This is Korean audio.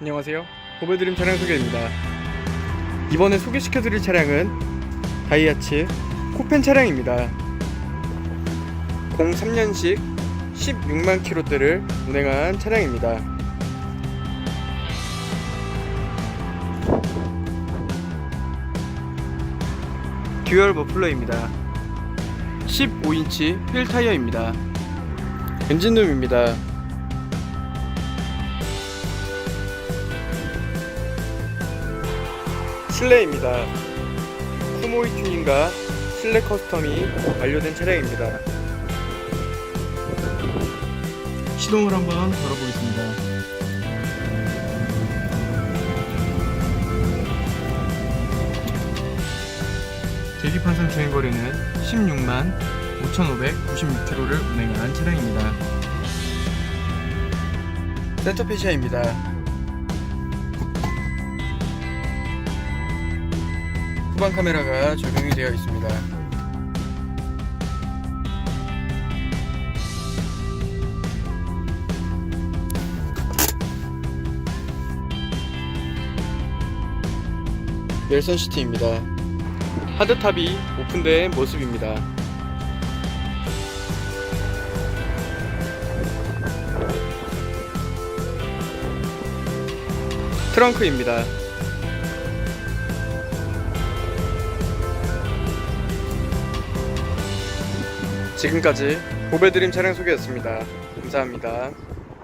안녕하세요. 보배드림 차량 소개입니다. 이번에 소개시켜드릴 차량은 다이아츠 코펜 차량입니다. 03년식 16만 킬로대를 운행한 차량입니다. 듀얼 머플러입니다. 15인치 휠 타이어입니다. 엔진룸입니다. 실내입니다. 쿠모이 튜닝과 실내 커스텀이 완료된 차량입니다. 시동을 한번 걸어보겠습니다. 계기판선 주행거리는 16만 5,596km를 운행한 차량입니다. 센터페시아입니다. 후방 카메라가 적용이 되어 있습니다. nel선 시티입니다. 하드탑이 오픈된 모습입니다. 트렁크입니다. 지금까지 보배드림 차량 소개였습니다. 감사합니다.